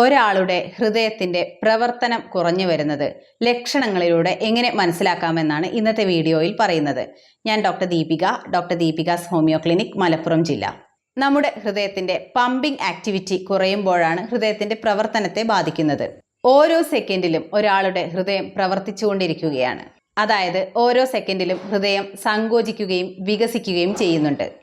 ഒരാളുടെ ഹൃദയത്തിന്റെ പ്രവർത്തനം കുറഞ്ഞു വരുന്നത് ലക്ഷണങ്ങളിലൂടെ എങ്ങനെ മനസ്സിലാക്കാമെന്നാണ് ഇന്നത്തെ വീഡിയോയിൽ പറയുന്നത്. ഞാൻ doctor Deepika doctor Deepika's homeo clinic Malappuram ജില്ല. നമ്മുടെ ഹൃദയത്തിന്റെ പമ്പിംഗ് ആക്ടിവിറ്റി കുറയുമ്പോഴാണ് ഹൃദയത്തിന്റെ പ്രവർത്തനത്തെ ബാധിക്കുന്നത്. ഓരോ സെക്കൻഡിലും ഒരാളുടെ ഹൃദയം പ്രവർത്തിച്ചുകൊണ്ടിരിക്കുകയാണ്. അതായത് ഓരോ സെക്കൻഡിലും ഹൃദയം സങ്കോചിക്കുകയും വികസിക്കുകയും ചെയ്യുന്നുണ്ട്.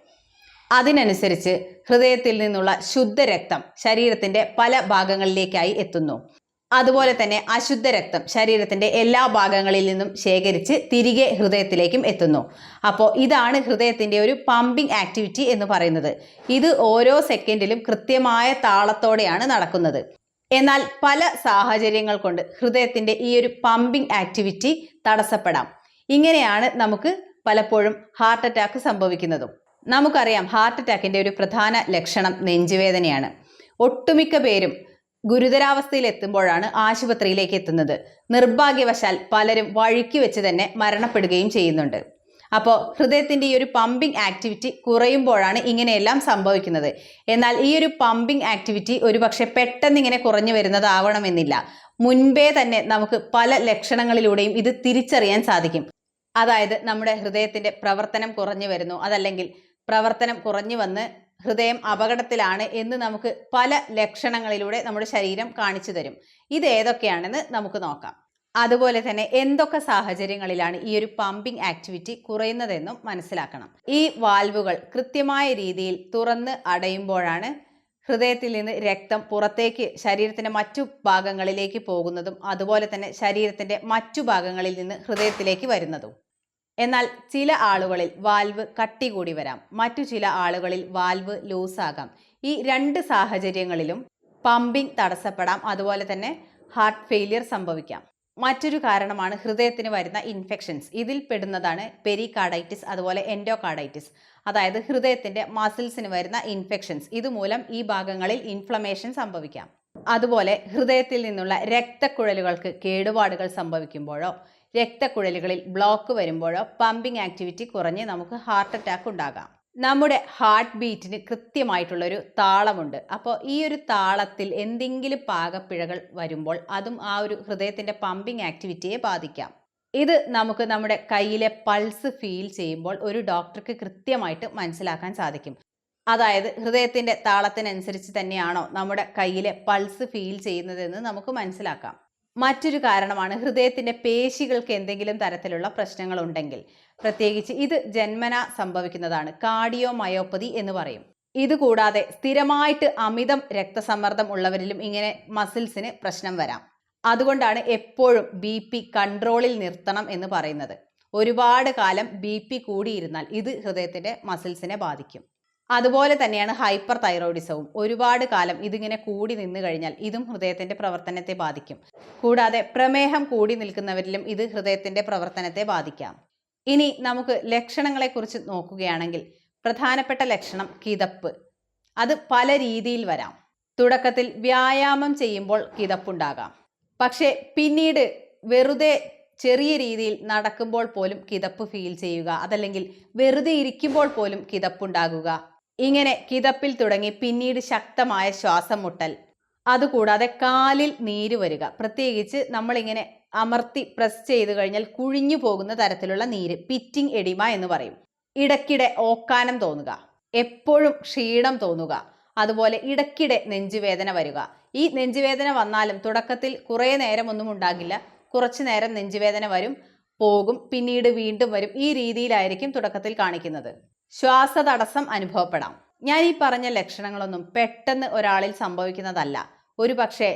അതിനനുസരിച്ച് ഹൃദയത്തിൽ നിന്നുള്ള ശുദ്ധരക്തം ശരീരത്തിന്റെ പല ഭാഗങ്ങളിലേക്കായി എത്തുന്നു. അതുപോലെ തന്നെ അശുദ്ധ രക്തം ശരീരത്തിന്റെ എല്ലാ ഭാഗങ്ങളിൽ നിന്നും ശേഖരിച്ച് തിരികെ ഹൃദയത്തിലേക്കും എത്തുന്നു. അപ്പോൾ ഇതാണ് ഹൃദയത്തിന്റെ ഒരു പമ്പിംഗ് ആക്ടിവിറ്റി എന്ന് പറയുന്നത്. ഇത് ഓരോ സെക്കൻഡിലും കൃത്യമായ താളത്തോടെയാണ് നടക്കുന്നത്. എന്നാൽ പല സാഹചര്യങ്ങൾ കൊണ്ട് ഹൃദയത്തിന്റെ ഈ ഒരു പമ്പിംഗ് ആക്ടിവിറ്റി തടസ്സപ്പെടാം. ഇങ്ങനെയാണ് നമുക്ക് പലപ്പോഴും ഹാർട്ട് അറ്റാക്ക് സംഭവിക്കുന്നതും. നമുക്കറിയാം ഹാർട്ട് അറ്റാക്കിന്റെ ഒരു പ്രധാന ലക്ഷണം നെഞ്ചുവേദനയാണ്. ഒട്ടുമിക്ക പേരും ഗുരുതരാവസ്ഥയിൽ എത്തുമ്പോഴാണ് ആശുപത്രിയിലേക്ക് എത്തുന്നത്. നിർഭാഗ്യവശാൽ പലരും വഴിക്ക് വെച്ച് തന്നെ മരണപ്പെടുകയും ചെയ്യുന്നുണ്ട്. അപ്പോൾ ഹൃദയത്തിന്റെ ഈ ഒരു പമ്പിംഗ് ആക്ടിവിറ്റി കുറയുമ്പോഴാണ് ഇങ്ങനെയെല്ലാം സംഭവിക്കുന്നത്. എന്നാൽ ഈ ഒരു പമ്പിംഗ് ആക്ടിവിറ്റി ഒരുപക്ഷെ പെട്ടെന്ന് ഇങ്ങനെ കുറഞ്ഞു വരുന്നതാവണമെന്നില്ല. മുൻപേ തന്നെ നമുക്ക് പല ലക്ഷണങ്ങളിലൂടെയും ഇത് തിരിച്ചറിയാൻ സാധിക്കും. അതായത് നമ്മുടെ ഹൃദയത്തിന്റെ പ്രവർത്തനം കുറഞ്ഞു വരുന്നു. അതല്ലെങ്കിൽ പ്രവർത്തനം കുറഞ്ഞു വന്ന് ഹൃദയം അപകടത്തിലാണ് എന്ന് നമുക്ക് പല ലക്ഷണങ്ങളിലൂടെ നമ്മുടെ ശരീരം കാണിച്ചു തരും. ഇത് ഏതൊക്കെയാണെന്ന് നമുക്ക് നോക്കാം. അതുപോലെ തന്നെ എന്തൊക്കെ സാഹചര്യങ്ങളിലാണ് ഈ ഒരു പമ്പിംഗ് ആക്ടിവിറ്റി കുറയുന്നതെന്നും മനസ്സിലാക്കണം. ഈ വാൽവുകൾ കൃത്യമായ രീതിയിൽ തുറന്ന് അടയുമ്പോഴാണ് ഹൃദയത്തിൽ നിന്ന് രക്തം പുറത്തേക്ക് ശരീരത്തിന്റെ മറ്റു ഭാഗങ്ങളിലേക്ക് പോകുന്നതും അതുപോലെ തന്നെ ശരീരത്തിന്റെ മറ്റു ഭാഗങ്ങളിൽ നിന്ന് ഹൃദയത്തിലേക്ക് വരുന്നതും. എന്നാൽ ചില ആളുകളിൽ വാൽവ് കട്ടി കൂടി വരാം. മറ്റു ചില ആളുകളിൽ വാൽവ് ലൂസാകാം. ഈ രണ്ട് സാഹചര്യങ്ങളിലും പമ്പിംഗ് തടസ്സപ്പെടാം. അതുപോലെ തന്നെ ഹാർട്ട് ഫെയിലിയർ സംഭവിക്കാം. മറ്റൊരു കാരണമാണ് ഹൃദയത്തിന് വരുന്ന ഇൻഫെക്ഷൻസ്. ഇതിൽ പെടുന്നതാണ് പെരികാർഡൈറ്റിസ് അതുപോലെ എൻഡോകാർഡൈറ്റിസ്. അതായത് ഹൃദയത്തിന്റെ മസിൽസിന് വരുന്ന ഇൻഫെക്ഷൻസ്. ഇതുമൂലം ഈ ഭാഗങ്ങളിൽ ഇൻഫ്ലമേഷൻ സംഭവിക്കാം. അതുപോലെ ഹൃദയത്തിൽ നിന്നുള്ള രക്തക്കുഴലുകൾക്ക് കേടുപാടുകൾ സംഭവിക്കുമ്പോഴോ രക്തക്കുഴലുകളിൽ ബ്ലോക്ക് വരുമ്പോഴോ പമ്പിംഗ് ആക്ടിവിറ്റി കുറഞ്ഞ് നമുക്ക് ഹാർട്ട് അറ്റാക്ക് ഉണ്ടാകാം. നമ്മുടെ ഹാർട്ട് ബീറ്റിന് കൃത്യമായിട്ടുള്ളൊരു താളമുണ്ട്. അപ്പോൾ ഈ ഒരു താളത്തിൽ എന്തെങ്കിലും പാകപ്പിഴകൾ വരുമ്പോൾ അതും ആ ഒരു ഹൃദയത്തിന്റെ പമ്പിംഗ് ആക്ടിവിറ്റിയെ ബാധിക്കാം. ഇത് നമുക്ക് നമ്മുടെ കയ്യിലെ പൾസ് ഫീൽ ചെയ്യുമ്പോൾ ഒരു ഡോക്ടർക്ക് കൃത്യമായിട്ട് മനസ്സിലാക്കാൻ സാധിക്കും. അതായത് ഹൃദയത്തിന്റെ താളത്തിനനുസരിച്ച് തന്നെയാണോ നമ്മുടെ കയ്യിലെ പൾസ് ഫീൽ ചെയ്യുന്നതെന്ന് നമുക്ക് മനസ്സിലാക്കാം. മറ്റൊരു കാരണമാണ് ഹൃദയത്തിന്റെ പേശികൾക്ക് എന്തെങ്കിലും തരത്തിലുള്ള പ്രശ്നങ്ങൾ ഉണ്ടെങ്കിൽ പ്രത്യേകിച്ച് ഇത് ജന്മന സംഭവിക്കുന്നതാണ്. കാർഡിയോ മയോപ്പതി എന്ന് പറയും. ഇതുകൂടാതെ സ്ഥിരമായിട്ട് അമിതം രക്തസമ്മർദ്ദം ഉള്ളവരിലും ഇങ്ങനെ മസിൽസിന് പ്രശ്നം വരാം. അതുകൊണ്ടാണ് എപ്പോഴും ബി പി കൺട്രോളിൽ നിർത്തണം എന്ന് പറയുന്നത്. ഒരുപാട് കാലം ബി പി കൂടിയിരുന്നാൽ ഇത് ഹൃദയത്തിന്റെ മസിൽസിനെ ബാധിക്കും. അതുപോലെ തന്നെയാണ് ഹൈപ്പർ തൈറോയിഡിസവും ഒരുപാട് കാലം ഇതിങ്ങനെ കൂടി നിന്നു കഴിഞ്ഞാൽ ഇതും ഹൃദയത്തിന്റെ പ്രവർത്തനത്തെ ബാധിക്കും. കൂടാതെ പ്രമേഹം കൂടി നിൽക്കുന്നവരിലും ഇത് ഹൃദയത്തിന്റെ പ്രവർത്തനത്തെ ബാധിക്കാം. ഇനി നമുക്ക് ലക്ഷണങ്ങളെക്കുറിച്ച് നോക്കുകയാണെങ്കിൽ പ്രധാനപ്പെട്ട ലക്ഷണം കിതപ്പ്. അത് പല രീതിയിൽ വരാം. തുടക്കത്തിൽ വ്യായാമം ചെയ്യുമ്പോൾ കിതപ്പുണ്ടാകാം. പക്ഷേ പിന്നീട് വെറുതെ ചെറിയ രീതിയിൽ നടക്കുമ്പോൾ പോലും കിതപ്പ് ഫീൽ ചെയ്യുക അതല്ലെങ്കിൽ വെറുതെ ഇരിക്കുമ്പോൾ പോലും കിതപ്പുണ്ടാകുക ഇങ്ങനെ കിതപ്പിൽ തുടങ്ങി പിന്നീട് ശക്തമായ ശ്വാസം മുട്ടൽ അതുകൂടാതെ കാലിൽ നീര് വരിക. പ്രത്യേകിച്ച് നമ്മളിങ്ങനെ അമർത്തി പ്രസ് ചെയ്ത് കഴിഞ്ഞാൽ കുഴിഞ്ഞു പോകുന്ന തരത്തിലുള്ള നീര് പിറ്റിംഗ് എഡിമ എന്ന് പറയും. ഇടയ്ക്കിടെ ഓക്കാനം തോന്നുക. എപ്പോഴും ക്ഷീണം തോന്നുക. അതുപോലെ ഇടയ്ക്കിടെ നെഞ്ചുവേദന വരിക. ഈ നെഞ്ചുവേദന വന്നാലും തുടക്കത്തിൽ കുറേ നേരമൊന്നും ഉണ്ടാകില്ല. കുറച്ചു നേരം നെഞ്ചുവേദന വരും പോകും പിന്നീട് വീണ്ടും വരും. ഈ രീതിയിലായിരിക്കും തുടക്കത്തിൽ കാണിക്കുന്നത്. ശ്വാസതടസ്സം അനുഭവപ്പെടാം. ഞാൻ ഈ പറഞ്ഞ ലക്ഷണങ്ങളൊന്നും പെട്ടെന്ന് ഒരാളിൽ സംഭവിക്കുന്നതല്ല. ഒരു പക്ഷേ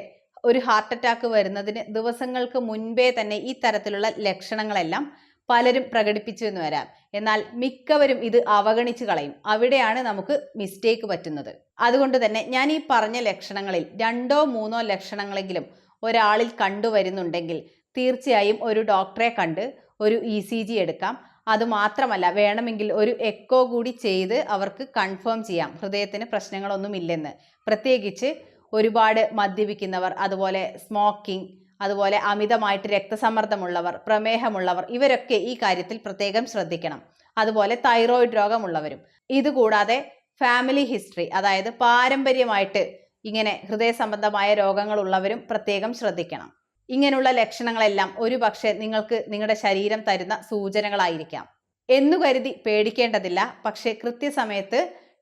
ഒരു ഹാർട്ട് അറ്റാക്ക് വരുന്നതിന് ദിവസങ്ങൾക്ക് മുൻപേ തന്നെ ഈ തരത്തിലുള്ള ലക്ഷണങ്ങളെല്ലാം പലരും പ്രകടിപ്പിച്ചു എന്ന് വരാം. എന്നാൽ മിക്കവരും ഇത് അവഗണിച്ചു കളയും. അവിടെയാണ് നമുക്ക് മിസ്റ്റേക്ക് പറ്റുന്നത്. അതുകൊണ്ട് തന്നെ ഞാൻ ഈ പറഞ്ഞ ലക്ഷണങ്ങളിൽ രണ്ടോ മൂന്നോ ലക്ഷണങ്ങളെങ്കിലും ഒരാളിൽ കണ്ടുവരുന്നുണ്ടെങ്കിൽ തീർച്ചയായും ഒരു ഡോക്ടറെ കണ്ട് ഒരു ഇ സി ജി എടുക്കാം. അതുമാത്രമല്ല വേണമെങ്കിൽ ഒരു എക്കോ കൂടി ചെയ്ത് അവർക്ക് കൺഫേം ചെയ്യാം. ഹൃദയത്തിന് പ്രശ്നങ്ങളൊന്നുമില്ലെന്ന് പ്രത്യേകിച്ച് ഒരുപാട് മദ്യപിക്കുന്നവർ അതുപോലെ സ്മോക്കിംഗ് അതുപോലെ അമിതമായിട്ട് രക്തസമ്മർദ്ദമുള്ളവർ പ്രമേഹമുള്ളവർ ഇവരൊക്കെ ഈ കാര്യത്തിൽ പ്രത്യേകം ശ്രദ്ധിക്കണം. അതുപോലെ തൈറോയിഡ് രോഗമുള്ളവരും. ഇതുകൂടാതെ ഫാമിലി ഹിസ്റ്ററി അതായത് പാരമ്പര്യമായിട്ട് ഇങ്ങനെ ഹൃദയ സംബന്ധമായ രോഗങ്ങളുള്ളവരും പ്രത്യേകം ശ്രദ്ധിക്കണം. ഇങ്ങനെയുള്ള ലക്ഷണങ്ങളെല്ലാം ഒരു പക്ഷേ നിങ്ങൾക്ക് നിങ്ങളുടെ ശരീരം തരുന്ന സൂചനകളായിരിക്കാം. എന്നു കരുതി പേടിക്കേണ്ടതില്ല. പക്ഷേ കൃത്യസമയത്ത്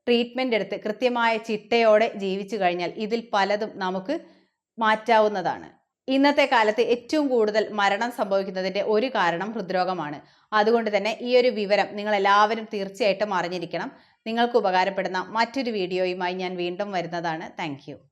ട്രീറ്റ്മെന്റ് എടുത്ത് കൃത്യമായ ചിട്ടയോടെ ജീവിച്ചു കഴിഞ്ഞാൽ ഇതിൽ പലതും നമുക്ക് മാറ്റാവുന്നതാണ്. ഇന്നത്തെ കാലത്ത് ഏറ്റവും കൂടുതൽ മരണം സംഭവിക്കുന്നതിന്റെ ഒരു കാരണം ഹൃദ്രോഗമാണ്. അതുകൊണ്ട് തന്നെ ഈ ഒരു വിവരം നിങ്ങൾ എല്ലാവരും തീർച്ചയായിട്ടും അറിഞ്ഞിരിക്കണം. നിങ്ങൾക്ക് ഉപകാരപ്പെടുന്ന മറ്റൊരു വീഡിയോയുമായി ഞാൻ വീണ്ടും വരുന്നതാണ്. താങ്ക്